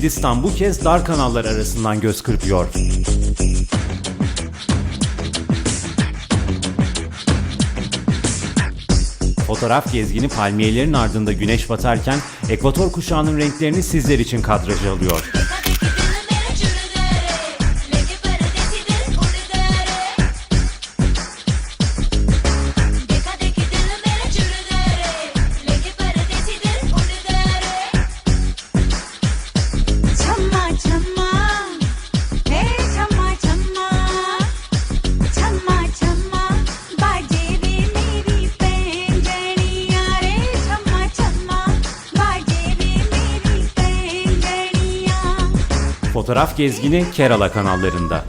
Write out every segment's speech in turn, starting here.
Hindistan bu kez dar kanallar arasından göz kırpıyor. Fotoğraf gezgini palmiyelerin ardında güneş batarken ekvator kuşağının renklerini sizler için kadraja alıyor. Fotoğraf gezgini Kerala kanallarında.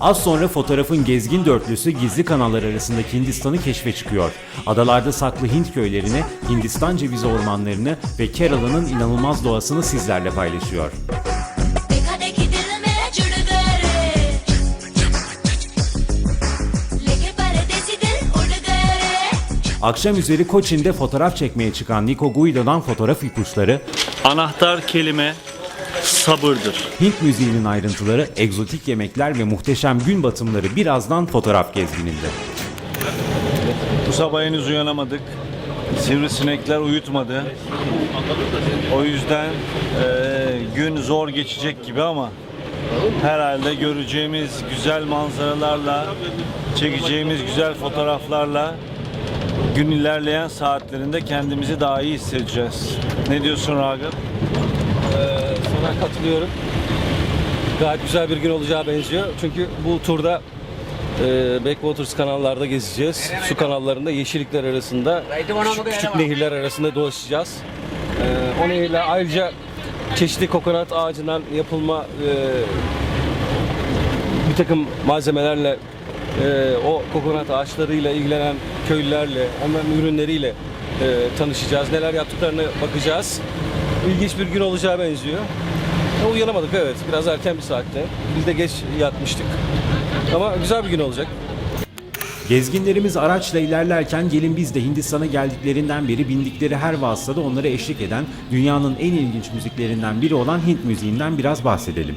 Az sonra fotoğrafın gezgin dörtlüsü gizli kanallar arasındaki Hindistan'ı keşfe çıkıyor. Adalarda saklı Hint köylerini, Hindistan cevizi ormanlarını ve Kerala'nın inanılmaz doğasını sizlerle paylaşıyor. Akşam üzeri Koçin'de fotoğraf çekmeye çıkan Nico Guido'dan fotoğraf ipuçları, Anahtar kelime sabırdır. Hint müziğinin ayrıntıları, egzotik yemekler ve muhteşem gün batımları birazdan fotoğraf gezgininde. Bu sabah henüz uyanamadık. Sivrisinekler uyutmadı. O yüzden eee, gün zor geçecek gibi ama herhalde göreceğimiz güzel manzaralarla, çekeceğimiz güzel fotoğraflarla gün ilerleyen saatlerinde kendimizi daha iyi hissedeceğiz. Ne diyorsun Ragıp? Sana katılıyorum. Gayet güzel bir gün olacağı benziyor. Çünkü bu turda e, Backwaters kanallarda gezeceğiz. Su kanallarında yeşillikler arasında, küçük, küçük nehirler arasında dolaşacağız. E, o nehirler ayrıca çeşitli kokonat ağacından yapılma e, bir takım malzemelerle e, o kokonat ağaçlarıyla ilgilenen köylülerle, onların ürünleriyle e, tanışacağız. Neler yaptıklarına bakacağız. İlginç bir gün olacağı benziyor. E, uyanamadık evet. Biraz erken bir saatte. Biz de geç yatmıştık. Ama güzel bir gün olacak. Gezginlerimiz araçla ilerlerken gelin biz de Hindistan'a geldiklerinden beri bindikleri her vasıtada onlara eşlik eden dünyanın en ilginç müziklerinden biri olan Hint müziğinden biraz bahsedelim.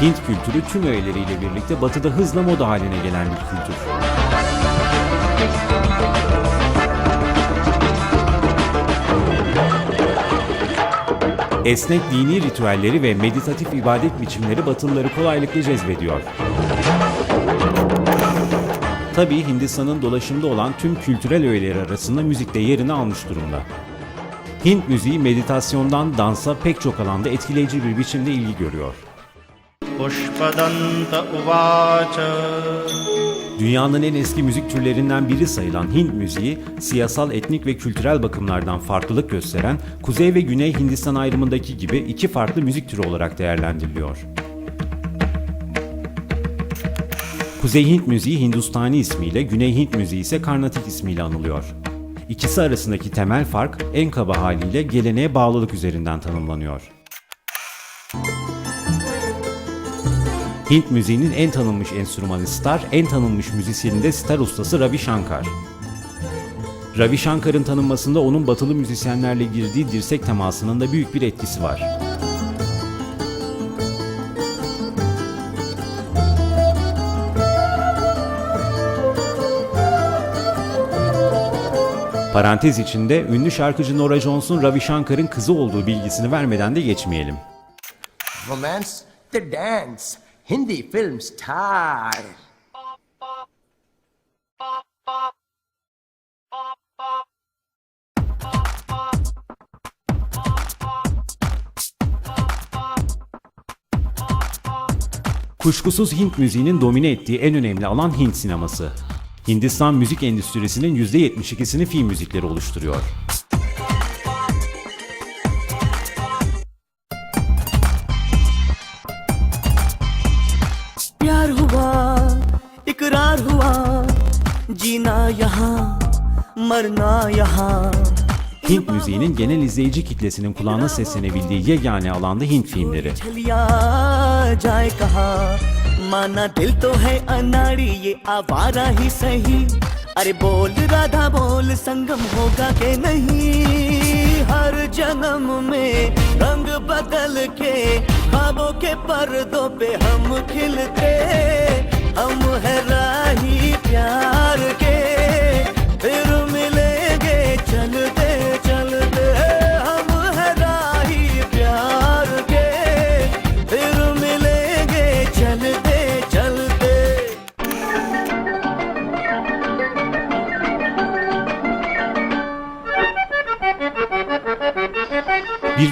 Hint kültürü tüm öğeleriyle birlikte batıda hızla moda haline gelen bir kültür. Esnek dini ritüelleri ve meditatif ibadet biçimleri Batılıları kolaylıkla cezbediyor. Tabii Hindistan'ın dolaşımda olan tüm kültürel öğeleri arasında müzik de yerini almış durumda. Hint müziği meditasyondan dansa pek çok alanda etkileyici bir biçimde ilgi görüyor. Pushpadanta उवाच Dünyanın en eski müzik türlerinden biri sayılan Hint müziği, siyasal, etnik ve kültürel bakımlardan farklılık gösteren Kuzey ve Güney Hindistan ayrımındaki gibi iki farklı müzik türü olarak değerlendiriliyor. Kuzey Hint müziği Hindustani ismiyle, Güney Hint müziği ise Karnatik ismiyle anılıyor. İkisi arasındaki temel fark en kaba haliyle geleneğe bağlılık üzerinden tanımlanıyor. Hint müziğinin en tanınmış enstrümanı star, en tanınmış müzisyeni de star ustası Ravi Shankar. Ravi Shankar'ın tanınmasında onun batılı müzisyenlerle girdiği dirsek temasının da büyük bir etkisi var. Parantez içinde ünlü şarkıcı Nora Jones'un Ravi Shankar'ın kızı olduğu bilgisini vermeden de geçmeyelim. romance the dance hindi film star Kuşkusuz Hint müziğinin domine ettiği en önemli alan Hint sineması. Hindistan müzik endüstrisinin %72'sini film müzikleri oluşturuyor. प्यार हुआ इकरार हुआ जीना यहाँ मरना यहाँ Hint müziğinin genel izleyici kitlesinin kulağına seslenebildiği yegane alanda Hint filmleri. छलिया जाए कहा माना दिल तो है अनाड़ी ये आवारा ही सही अरे बोल राधा बोल संगम होगा के नहीं हर जन्म में रंग बदल के ख्वाबों के पर्दों पे हम खिलते हम है राही प्यार के।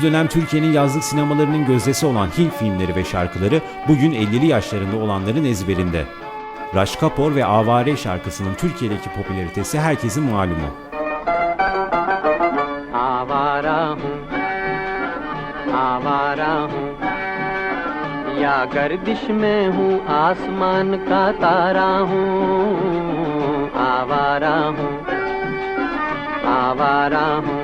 dönem Türkiye'nin yazlık sinemalarının gözdesi olan Hint filmleri ve şarkıları bugün 50'li yaşlarında olanların ezberinde. Raj Kapoor ve Avare şarkısının Türkiye'deki popülaritesi herkesin malumu. आवारा हूँ आवारा हूँ या गर्दिश में हूँ आसमान का तारा हूँ आवारा हूँ आवारा हूँ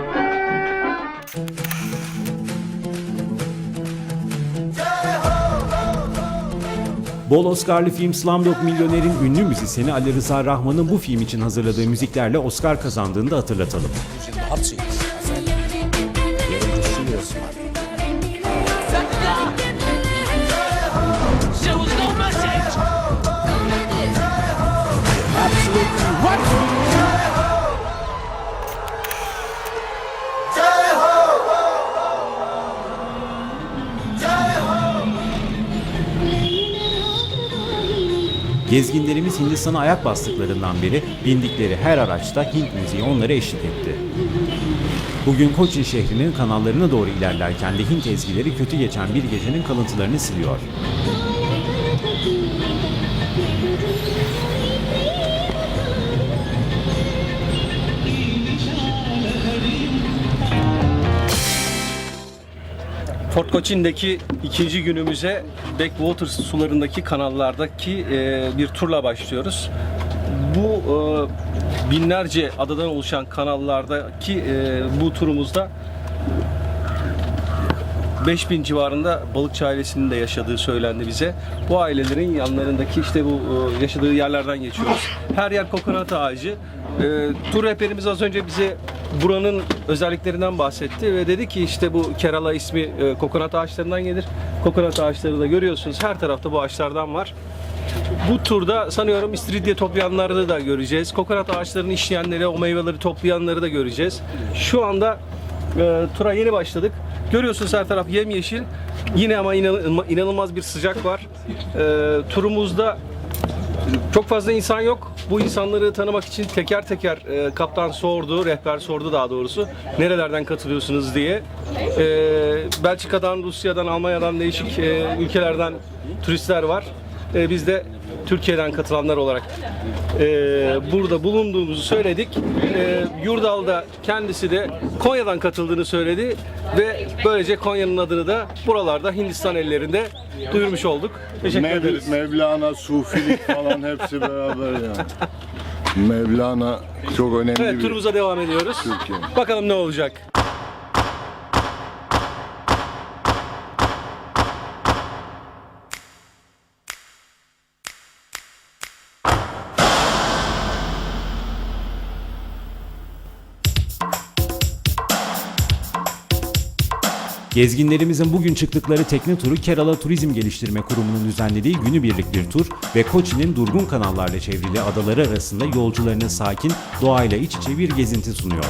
Bol Oscar'lı film Slumdog Milyoner'in ünlü müzisyeni Ali Rıza Rahman'ın bu film için hazırladığı müziklerle Oscar kazandığını da hatırlatalım. Gezginlerimiz Hindistan'a ayak bastıklarından beri bindikleri her araçta Hint müziği onlara eşlik etti. Bugün Koçin şehrinin kanallarına doğru ilerlerken de Hint ezgileri kötü geçen bir gecenin kalıntılarını siliyor. Fort Koçin'deki ikinci günümüze Backwaters sularındaki kanallardaki e, bir turla başlıyoruz. Bu e, binlerce adadan oluşan kanallardaki e, bu turumuzda 5000 civarında balıkçı ailesinin de yaşadığı söylendi bize. Bu ailelerin yanlarındaki işte bu yaşadığı yerlerden geçiyoruz. Her yer kokonat ağacı. Tur rehberimiz az önce bize buranın özelliklerinden bahsetti ve dedi ki işte bu Kerala ismi e, kokonat ağaçlarından gelir. Kokonat ağaçları da görüyorsunuz. Her tarafta bu ağaçlardan var. Bu turda sanıyorum istiridye toplayanları da göreceğiz. Kokonat ağaçlarını işleyenleri, o meyveleri toplayanları da göreceğiz. Şu anda e, tura yeni başladık. Görüyorsunuz her taraf yemyeşil. Yine ama inan- inanılmaz bir sıcak var. E, turumuzda çok fazla insan yok. Bu insanları tanımak için teker teker e, kaptan sordu, rehber sordu daha doğrusu. Nerelerden katılıyorsunuz diye. E, Belçika'dan, Rusya'dan, Almanya'dan değişik e, ülkelerden turistler var. E, biz de Türkiye'den katılanlar olarak e, burada bulunduğumuzu söyledik. E, Yurdal da kendisi de Konya'dan katıldığını söyledi ve böylece Konya'nın adını da buralarda Hindistan ellerinde duyurmuş olduk. Teşekkür Mev- ederiz. Mevlana, Sufilik falan hepsi beraber ya. Mevlana çok önemli Evet bir... turumuza devam ediyoruz. Türkiye. Bakalım ne olacak. Gezginlerimizin bugün çıktıkları tekne turu Kerala Turizm Geliştirme Kurumu'nun düzenlediği günübirlik bir tur ve Koçi'nin durgun kanallarla çevrili adaları arasında yolcularına sakin, doğayla iç içe bir gezinti sunuyor.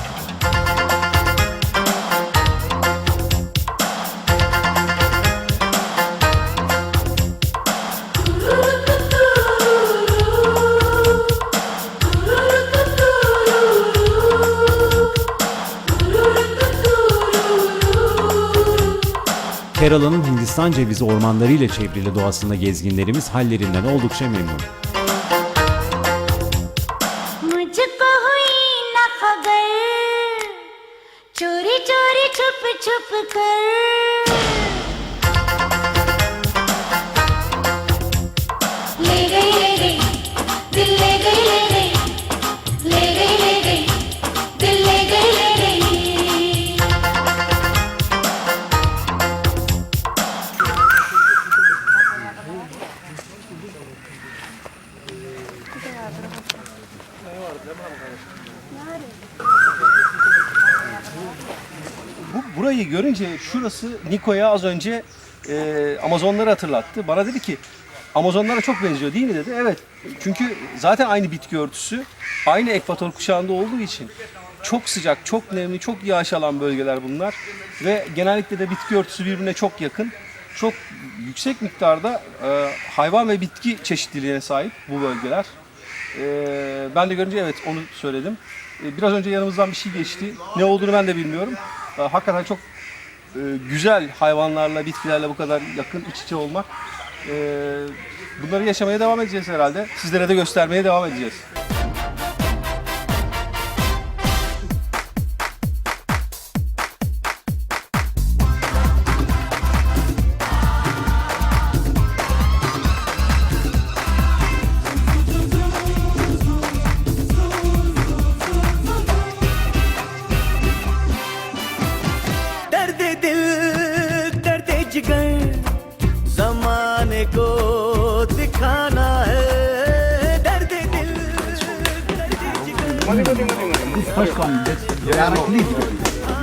Kerala'nın Hindistan cevizi ormanlarıyla çevrili doğasında gezginlerimiz hallerinden oldukça memnun. मुझको हुई न खबर चोरी चोरी छुप छुप कर görünce şurası Niko'ya az önce e, Amazonları hatırlattı. Bana dedi ki Amazonlara çok benziyor değil mi dedi. Evet. Çünkü zaten aynı bitki örtüsü aynı ekvator kuşağında olduğu için çok sıcak, çok nemli, çok yağış alan bölgeler bunlar. Ve genellikle de bitki örtüsü birbirine çok yakın. Çok yüksek miktarda e, hayvan ve bitki çeşitliliğine sahip bu bölgeler. E, ben de görünce evet onu söyledim. E, biraz önce yanımızdan bir şey geçti. Ne olduğunu ben de bilmiyorum. E, hakikaten çok e, güzel hayvanlarla, bitkilerle bu kadar yakın iç içe olmak. E, bunları yaşamaya devam edeceğiz herhalde. Sizlere de göstermeye devam edeceğiz. This first one, this directly you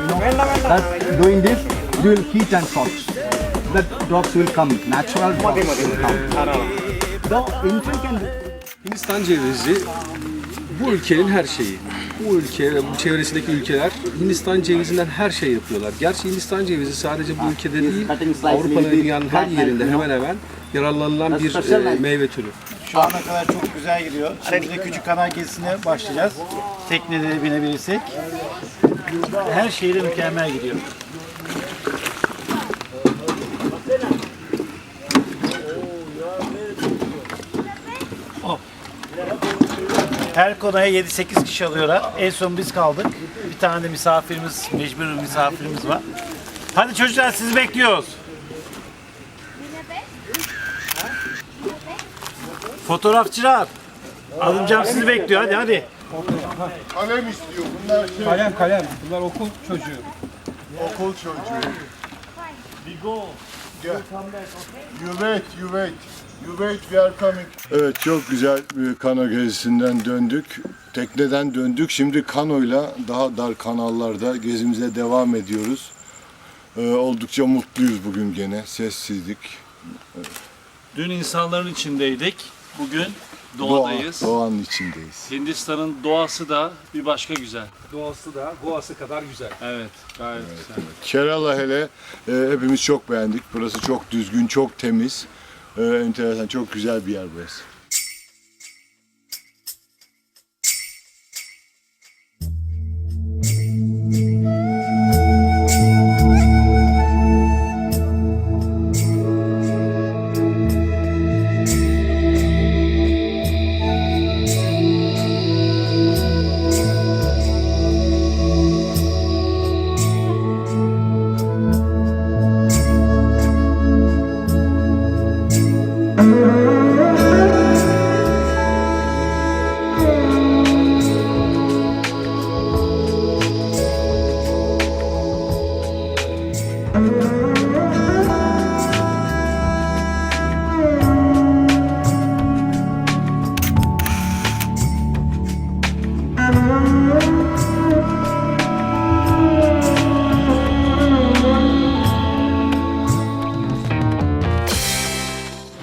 know, that doing this, you will heat and soft. The drops will come, natural drops will come. The infant can... Hindistan cevizi bu ülkenin her şeyi. Bu ülke bu çevresindeki ülkeler Hindistan cevizinden her şey yapıyorlar. Gerçi Hindistan cevizi sadece bu ülkede değil, Avrupa'nın dünyanın her yerinde hemen hemen yararlanılan bir e, meyve türü. Şu ana kadar çok güzel gidiyor. Şimdi de küçük kanal gezisine başlayacağız. Teknede de binebilirsek. Her şeyde mükemmel gidiyor. Her konuya 7-8 kişi alıyorlar. En son biz kaldık. Bir tane de misafirimiz, mecbur misafirimiz var. Hadi çocuklar sizi bekliyoruz. Fotoğrafçılar. Alımcam sizi bekliyor. Hadi hadi. Kalem istiyor. Bunlar şey, Kalem kalem. Bunlar okul çocuğu. okul çocuğu. Gel. You wait, you wait. You wait, we are coming. Evet, çok güzel bir kano gezisinden döndük. Tekneden döndük. Şimdi kanoyla daha dar kanallarda gezimize devam ediyoruz. Ee, oldukça mutluyuz bugün gene. Sessizlik. Dün insanların içindeydik. Bugün Doğa, doğadayız. doğanın içindeyiz. Hindistan'ın doğası da bir başka güzel. Doğası da doğası kadar güzel. Evet, gayet güzel. Kerala hele e, hepimiz çok beğendik. Burası çok düzgün, çok temiz. E, enteresan, çok güzel bir yer burası.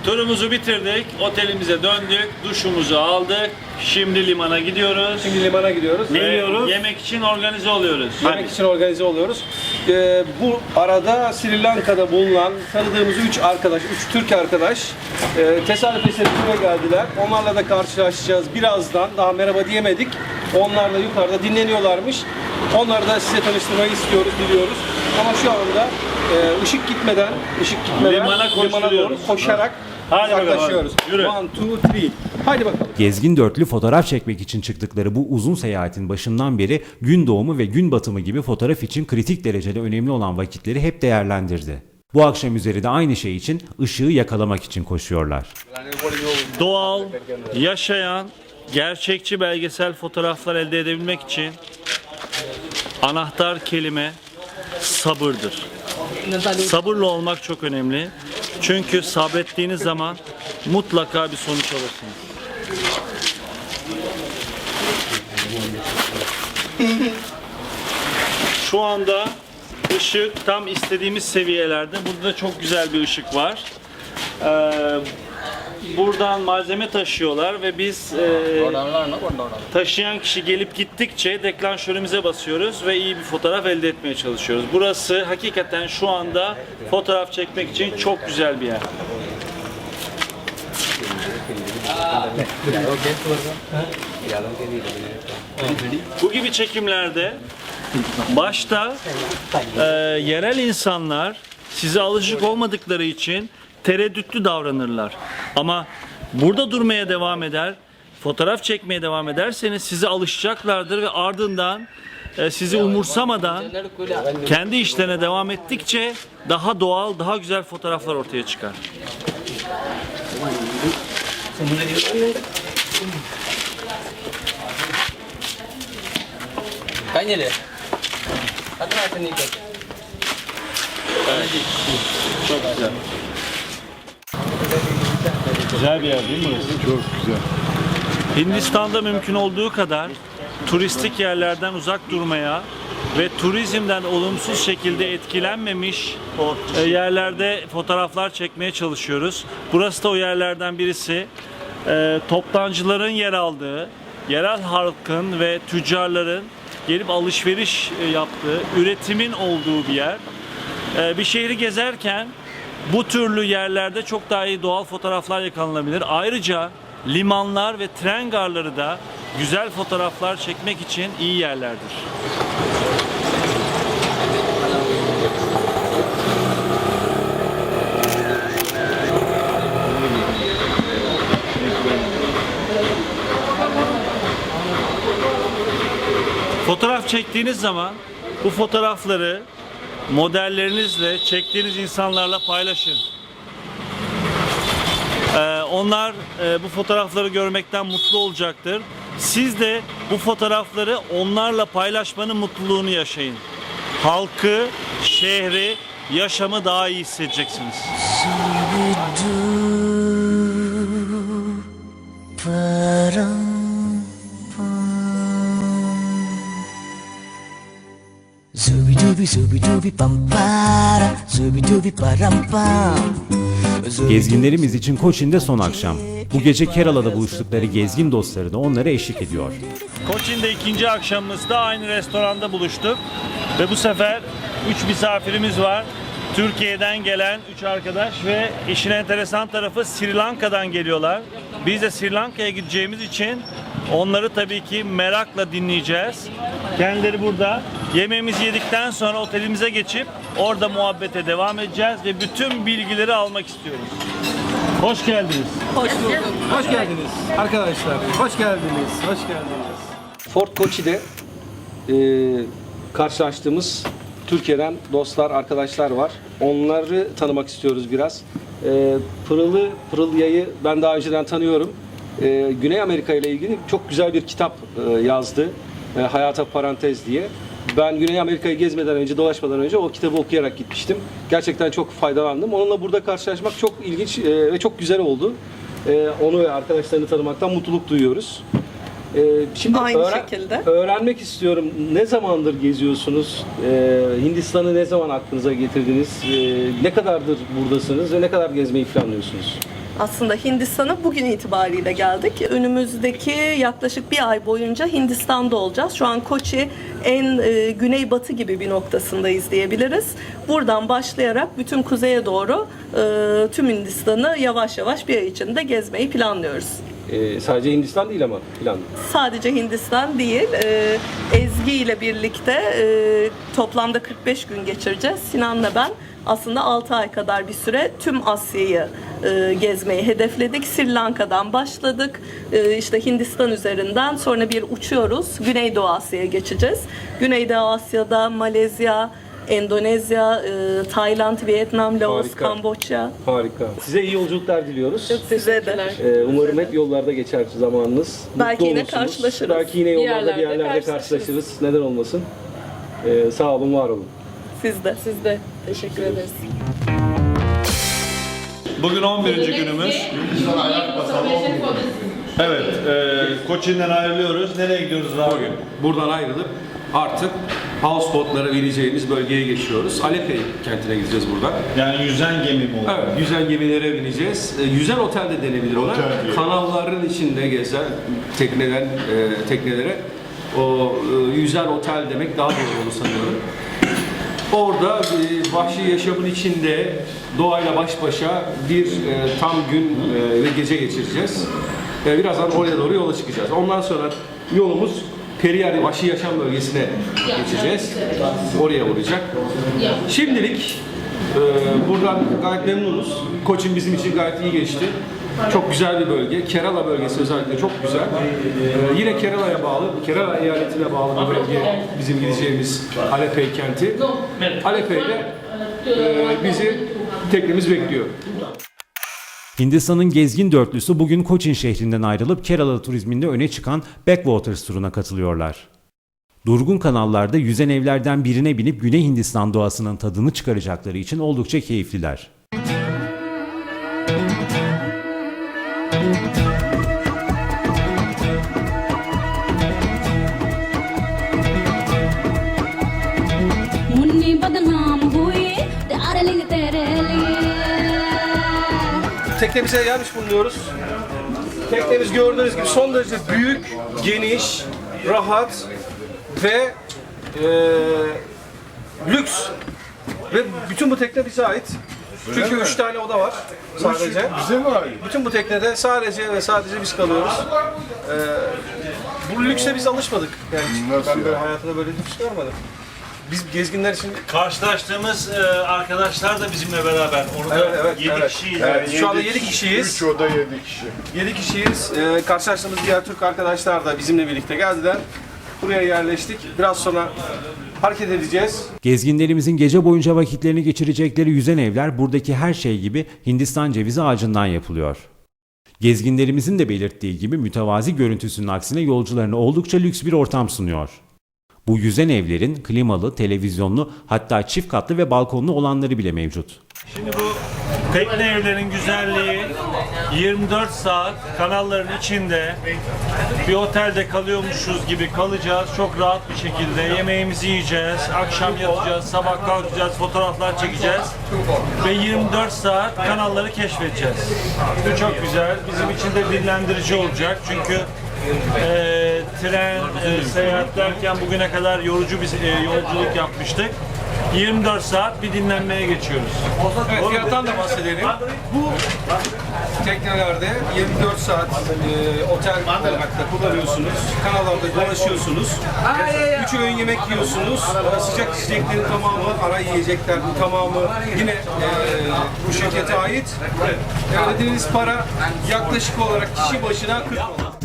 Turumuzu bitirdik, otelimize döndük, duşumuzu aldık. Şimdi limana gidiyoruz. Şimdi limana gidiyoruz. Ve yiyoruz? Yemek için organize oluyoruz. Yemek için organize oluyoruz. Ee, bu arada Sri Lanka'da bulunan tanıdığımız 3 arkadaş, 3 Türk arkadaş e, tesadüf eseri buraya geldiler. Onlarla da karşılaşacağız birazdan. Daha merhaba diyemedik. Onlar da yukarıda dinleniyorlarmış. Onları da size tanıştırmayı istiyoruz, biliyoruz. Ama şu anda e, ışık gitmeden, ışık gitmeden Limana doğru koşturuyoruz. koşarak Hadi bakalım, uzaklaşıyoruz. hadi. Yürü. One, two, three. Haydi bakalım. Gezgin dörtlü fotoğraf çekmek için çıktıkları bu uzun seyahatin başından beri gün doğumu ve gün batımı gibi fotoğraf için kritik derecede önemli olan vakitleri hep değerlendirdi. Bu akşam üzeri de aynı şey için ışığı yakalamak için koşuyorlar. Doğal, yaşayan, gerçekçi belgesel fotoğraflar elde edebilmek için anahtar kelime sabırdır. Sabırlı olmak çok önemli. Çünkü sabrettiğiniz zaman mutlaka bir sonuç alırsınız. Şu anda ışık tam istediğimiz seviyelerde. Burada da çok güzel bir ışık var. Ee, buradan malzeme taşıyorlar ve biz e, taşıyan kişi gelip gittikçe deklanşörümüze basıyoruz ve iyi bir fotoğraf elde etmeye çalışıyoruz. Burası hakikaten şu anda fotoğraf çekmek için çok güzel bir yer. Bu gibi çekimlerde başta e, yerel insanlar size alışık olmadıkları için tereddütlü davranırlar. Ama burada durmaya devam eder, fotoğraf çekmeye devam ederseniz size alışacaklardır ve ardından e, sizi umursamadan kendi işlerine devam ettikçe daha doğal, daha güzel fotoğraflar ortaya çıkar. Çok güzel. Güzel bir yer değil mi burası? Çok güzel. Hindistan'da mümkün olduğu kadar turistik yerlerden uzak durmaya ve turizmden olumsuz şekilde etkilenmemiş e, yerlerde fotoğraflar çekmeye çalışıyoruz. Burası da o yerlerden birisi. E, Toptancıların yer aldığı, yerel halkın ve tüccarların gelip alışveriş e, yaptığı, üretimin olduğu bir yer. Bir şehri gezerken bu türlü yerlerde çok daha iyi doğal fotoğraflar yakalanabilir. Ayrıca limanlar ve tren garları da güzel fotoğraflar çekmek için iyi yerlerdir. Fotoğraf çektiğiniz zaman bu fotoğrafları modellerinizle, çektiğiniz insanlarla paylaşın. Ee, onlar e, bu fotoğrafları görmekten mutlu olacaktır. Siz de bu fotoğrafları onlarla paylaşmanın mutluluğunu yaşayın. Halkı, şehri, yaşamı daha iyi hissedeceksiniz. Zubi-dubi, zubi-dubi, pam-para, zubi-dubi, param-pam. Gezginlerimiz için Koçin'de son akşam. Bu gece Kerala'da buluştukları gezgin dostları da onlara eşlik ediyor. Koçin'de ikinci akşamımızda aynı restoranda buluştuk. Ve bu sefer 3 misafirimiz var. Türkiye'den gelen 3 arkadaş ve işin enteresan tarafı Sri Lanka'dan geliyorlar. Biz de Sri Lanka'ya gideceğimiz için onları tabii ki merakla dinleyeceğiz. Kendileri burada. Yemeğimizi yedikten sonra otelimize geçip orada muhabbete devam edeceğiz ve bütün bilgileri almak istiyoruz. Hoş geldiniz. Hoş geldiniz arkadaşlar. Hoş geldiniz. Hoş geldiniz. Fort Kochi'de e, karşılaştığımız Türkiye'den dostlar, arkadaşlar var. Onları tanımak istiyoruz biraz. E, Pırıl'ı, Pırılya'yı ben daha önceden tanıyorum. E, Güney Amerika ile ilgili çok güzel bir kitap e, yazdı. E, Hayata Parantez diye. Ben Güney Amerika'yı gezmeden önce, dolaşmadan önce o kitabı okuyarak gitmiştim. Gerçekten çok faydalandım. Onunla burada karşılaşmak çok ilginç e, ve çok güzel oldu. E, onu ve arkadaşlarını tanımaktan mutluluk duyuyoruz. Ee, şimdi Aynı öğren- şekilde. öğrenmek istiyorum. Ne zamandır geziyorsunuz? Ee, Hindistan'ı ne zaman aklınıza getirdiniz? Ee, ne kadardır buradasınız ve ne kadar gezmeyi planlıyorsunuz? Aslında Hindistan'a bugün itibariyle geldik. Önümüzdeki yaklaşık bir ay boyunca Hindistan'da olacağız. Şu an Koçi en e, güneybatı gibi bir noktasındayız diyebiliriz. Buradan başlayarak bütün kuzeye doğru e, tüm Hindistan'ı yavaş yavaş bir ay içinde gezmeyi planlıyoruz. Ee, sadece Hindistan değil ama plan. Sadece Hindistan değil, e, Ezgi ile birlikte e, toplamda 45 gün geçireceğiz. Sinan'la ben aslında 6 ay kadar bir süre tüm Asya'yı e, gezmeyi hedefledik. Sri Lanka'dan başladık. E, işte Hindistan üzerinden sonra bir uçuyoruz. Güneydoğu Asya'ya geçeceğiz. Güneydoğu Asya'da Malezya, Endonezya, e, Tayland, Vietnam, Laos, Harika. Kamboçya. Harika. Size iyi yolculuklar diliyoruz. Size de. Ee, umarım hep yollarda geçer zamanınız. Belki Mutlu yine olursunuz. karşılaşırız. Belki yine yollarda bir yerlerde yerlerde karşılaşırız. Neden olmasın? Ee, sağ olun, var olun. Siz de. Siz de. Teşekkür ederiz. Bugün 11. günümüz. Evet, e, Koçin'den ayrılıyoruz. Nereye gidiyoruz abi? Bugün buradan ayrılıp artık houseboatlara bineceğimiz bölgeye geçiyoruz. Alepey kentine gideceğiz buradan. Yani yüzen gemi mi oldu? Evet, yüzen gemilere bineceğiz. E, yüzen otel de denebilir ona. Otel. Kanalların içinde gezen tekneden e, teknelere o e, yüzen otel demek daha doğru olur sanıyorum. Orada e, vahşi yaşamın içinde doğayla baş başa bir e, tam gün e, ve gece geçireceğiz. E, birazdan oraya doğru yola çıkacağız. Ondan sonra yolumuz Periyar Vahşi Yaşam Bölgesi'ne geçeceğiz. Oraya uğrayacak. Şimdilik e, buradan gayet memnunuz. Koçin bizim için gayet iyi geçti. Çok güzel bir bölge. Kerala bölgesi özellikle çok güzel. E, yine Kerala'ya bağlı, Kerala eyaletine bağlı bir bölge bizim gideceğimiz Alepey kenti. Alepey'de e, bizi teknemiz bekliyor. Hindistan'ın gezgin dörtlüsü bugün Koçin şehrinden ayrılıp Kerala turizminde öne çıkan Backwaters turuna katılıyorlar. Durgun kanallarda yüzen evlerden birine binip Güney Hindistan doğasının tadını çıkaracakları için oldukça keyifliler. gelin Teknemize gelmiş bulunuyoruz. Teknemiz gördüğünüz gibi son derece büyük, geniş, rahat ve e, lüks. Ve bütün bu tekne bize ait. Çünkü mi? üç tane oda var sadece. Bize mi ait? Bütün bu teknede sadece ve sadece biz kalıyoruz. Ee, bu lükse biz alışmadık. Yani Nasıl ben böyle hayatımda böyle lüks görmedim. Biz gezginler için Karşılaştığımız e, arkadaşlar da bizimle beraber. Orada Evet, evet, 7 evet. kişiyiz. Evet, Yani şu anda yedi 7 kişiyiz. 3 oda 7 kişi. 7 kişiyiz. Ee, karşılaştığımız diğer Türk arkadaşlar da bizimle birlikte geldiler. Buraya yerleştik. Biraz sonra hareket edeceğiz. Gezginlerimizin gece boyunca vakitlerini geçirecekleri yüzen evler buradaki her şey gibi Hindistan cevizi ağacından yapılıyor. Gezginlerimizin de belirttiği gibi mütevazi görüntüsünün aksine yolcularına oldukça lüks bir ortam sunuyor. Bu yüzen evlerin klimalı, televizyonlu hatta çift katlı ve balkonlu olanları bile mevcut. Şimdi bu tekne evlerin güzelliği 24 saat kanalların içinde bir otelde kalıyormuşuz gibi kalacağız. Çok rahat bir şekilde yemeğimizi yiyeceğiz. Akşam yatacağız, sabah kalkacağız, fotoğraflar çekeceğiz. Ve 24 saat kanalları keşfedeceğiz. Bu çok güzel. Bizim için de dinlendirici olacak. Çünkü e, tren, e, seyahat derken bugüne kadar yorucu bir e, yolculuk yapmıştık. 24 saat bir dinlenmeye geçiyoruz. Evet, fiyattan da bahsedelim. Bu teknelerde 24 saat e, otel olarak da kullanıyorsunuz. Kanallarda dolaşıyorsunuz. Üç öğün yemek yiyorsunuz. E, Sıcak içeceklerin tamamı, ara yiyecekler tamamı yine e, bu şirkete ait. Ödediğiniz para yaklaşık olarak kişi başına 40 dolar.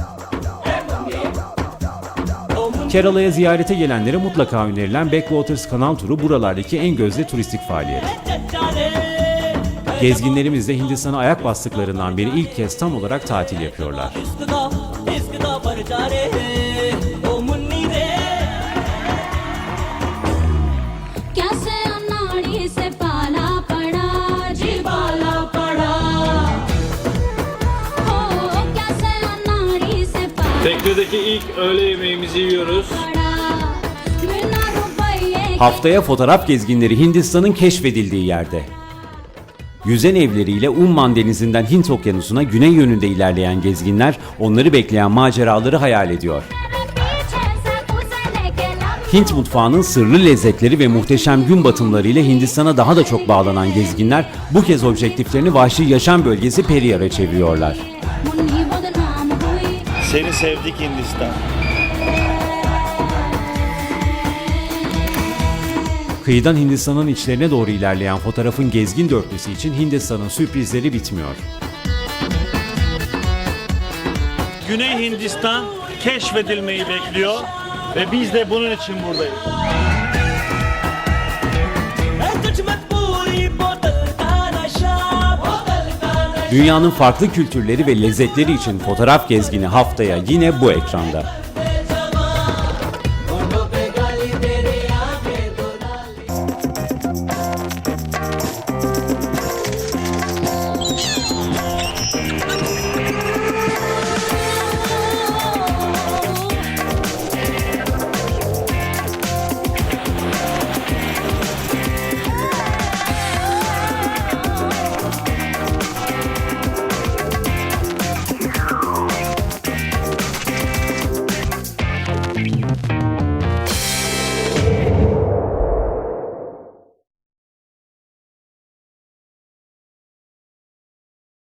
Kerala'ya ziyarete gelenlere mutlaka önerilen Backwaters kanal turu buralardaki en gözde turistik faaliyet. Gezginlerimiz de Hindistan'a ayak bastıklarından beri ilk kez tam olarak tatil yapıyorlar. öğle yemeğimizi yiyoruz. Haftaya fotoğraf gezginleri Hindistan'ın keşfedildiği yerde. Yüzen evleriyle Umman Denizi'nden Hint Okyanusu'na güney yönünde ilerleyen gezginler onları bekleyen maceraları hayal ediyor. Hint mutfağının sırlı lezzetleri ve muhteşem gün batımlarıyla Hindistan'a daha da çok bağlanan gezginler bu kez objektiflerini vahşi yaşam bölgesi Periyar'a çeviriyorlar. Seni sevdik Hindistan. Kıyıdan Hindistan'ın içlerine doğru ilerleyen fotoğrafın gezgin dörtlüsü için Hindistan'ın sürprizleri bitmiyor. Güney Hindistan keşfedilmeyi bekliyor ve biz de bunun için buradayız. Dünyanın farklı kültürleri ve lezzetleri için fotoğraf gezgini haftaya yine bu ekranda.